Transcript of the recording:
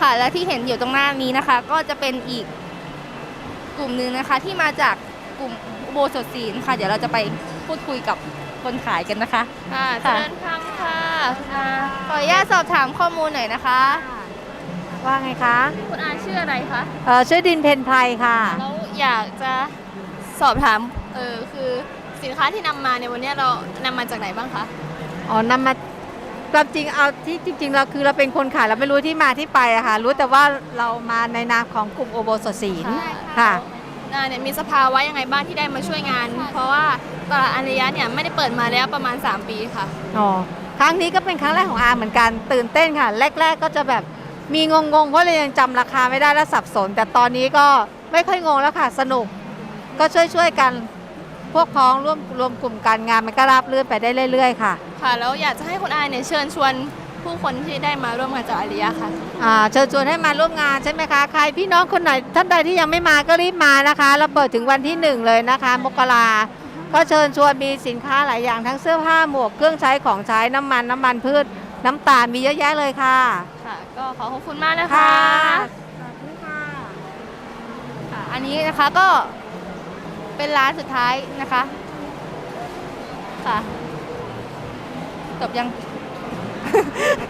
ค่ะ และที่เห็นอยู่ตรงหน้านี้นะคะ ก็จะเป็นอีกกลุ่มหนึ่งนะคะ ที่มาจากกลุ่มอุโบสถศีลค่ะ เดี๋ยวเราจะไปพูดคุยกับคนขายกันนะคะค่ะเจค่ะริญพังค่ะอ่าขออนุญาตสอบถามข้อมูลหน่อยนะคะ ว่าไงคะ คุณอาชื่ออะไรคะเออชื่อดินเพนไพรค่ะ แล้วอยากจะสอบถามเออคือสินค้าที่นำมาในวันนี้เรานำมาจากไหนบ้างคะ อ๋อนำมา ความจริงเอาที่จริง ๆ เราคือเราเป็นคนขายเราไม่รู้ที่มาที่ไปอะค่ะ รู้แต่ว่าเรามาในนามของกลุ่มโอโบสถศีลค่ะอ่าเนี่ยมีสภาวะยังไงบ้างที่ได้มาช่วยงาน เพราะว่าตลาดอาริยะเนี่ยไม่ได้เปิดมาแล้วประมาณ 3 ปีค่ะ อ๋อครั้งนี้ก็เป็นครั้งแรกของอาเหมือนกันตื่นเต้นค่ะ แรก ๆ ก็จะแบบมีงงๆเพราะเรายังจำราคาไม่ได้และสับสน แต่ตอนนี้ก็ไม่ค่อยงงแล้วค่ะ สนุกก็ช่วยๆกัน พวกพ้องร่วมรวมกลุ่มการงานมันก็ราบรื่นไปได้เรื่อย ๆ ค่ะ ค่ะ แล้วอยากจะให้คุณอาเนี่ยเชิญชวนผู้คนที่ได้มาร่วมงานจากอาริยะค่ะอ่าเชิญชวนให้มาร่วมงานใช่ไหมคะใครพี่น้องคนไหนท่านใดที่ยังไม่มาก็รีบมานะคะ เราเปิดถึงวันที่หนึ่งเลยนะคะ มกราก็เชิญชวนมีสินค้าหลายอย่างทั้งเสื้อผ้าหมวกเครื่องใช้ของใช้น้ำมันน้ำมันพืชน้ำตาลมีเยอะแยะเลยค่ะ ค่ะ ก็ขอขอบคุณมากนะคะค่ะค่ะอันนี้นะคะก็ เป็นร้านสุดท้ายนะคะ ค่ะ จบยัง